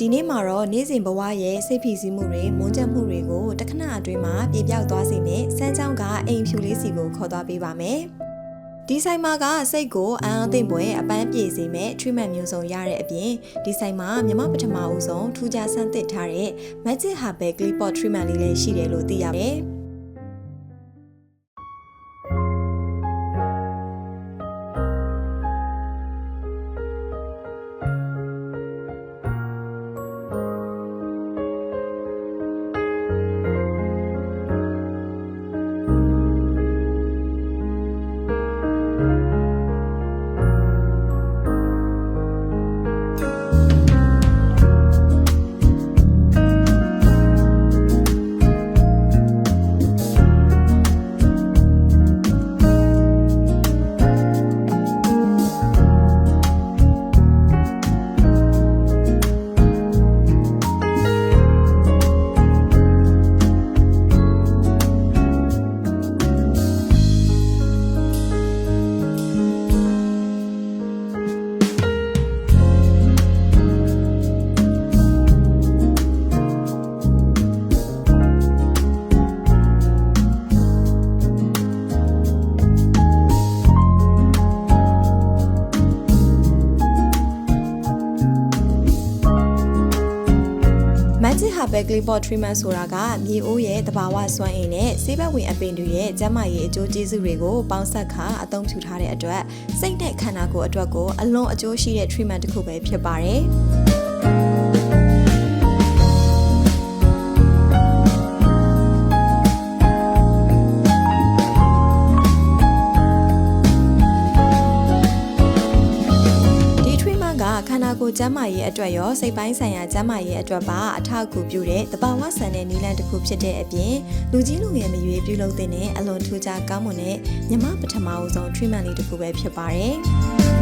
ဒီနေ့မှာတော့နေ့စဉ်ဘဝရဲ့စိတ်ဖိစီးမှုတွေမွန်းချက်မှုတွေကိုတခဏအတွင်းမှာပြေပြောက်သွားစေမယ့်စမ်းချောင်းကအိမ်ဖြူလေးစီကိုခေါ်သွားပေးပါမယ်။ဒီဆိုင်မှာကစိတ်ကိုအံအသင့်ပွဲအပန်းပြေစေမယ့် treatment မျိုးစုံရတဲ့အပြင်ဒီဆိုင်မှာမြမပထမဦးဆုံးထူးခြားဆန်းသစ်ထားတဲ့ Magic Herbal Clay Pot Treatment လေးလည်းရှိတယ်လို့သိရတယ်။ မန်ချစ်ဟာဘယ်ဂလီပေါ်ထရီမန့်ဆိုတာကမြေအိုးရဲ့တဘာဝစွမ်းအင်နဲ့ဆေးဘက်ဝင်အပင်တွေရဲ့ကျန်းမာရေးအကျိုးကျေးဇူးတွေကိုပေါင်းစပ်ခါအသုံးပြုထားတဲ့အတွက်စိတ်နဲ့ခန္ဓာကိုယ်အတွက်ကိုအလွန်အကျိုးရှိတဲ့ treatment တစ်ခုပဲဖြစ်ပါတယ်။ ကိုယ်ကျန်းမာရေးအတွက်ရောစိတ်ပိုင်းဆိုင်ရာကျန်းမာရေးအတွက်ပါအထောက်အကူပြုတဲ့တဘာဝဆန်တဲ့နည်းလမ်းတစ်ခုဖြစ်တဲ့အပြင်လူကြီးလူငယ်မရွေးပြုလုပ်တဲ့အလွန်ထူးခြားကောင်းမွန်တဲ့မြမပထမအဆုံး treatment လေးတစ်ခုပဲဖြစ်ပါတယ်။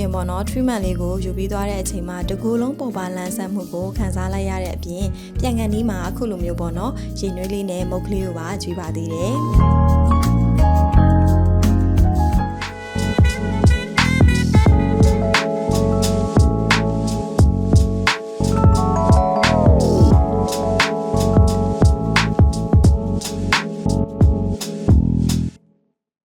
ရှိရင်ပေါ့နော် treatment လေးကိုယူပြီးသွားတဲ့အချိန်မှာတကူလုံးပေါ်ပါလန်းဆန်းမှုကိုခံစားလိုက်ရတဲ့အပြင်ပြန်ကန်ဒီမှာအခုလိုမျိုးပေါ့နော်ရေနွေးလေးနဲ့မုတ်ကလေးကိုပါကြွေးပါသေးတယ်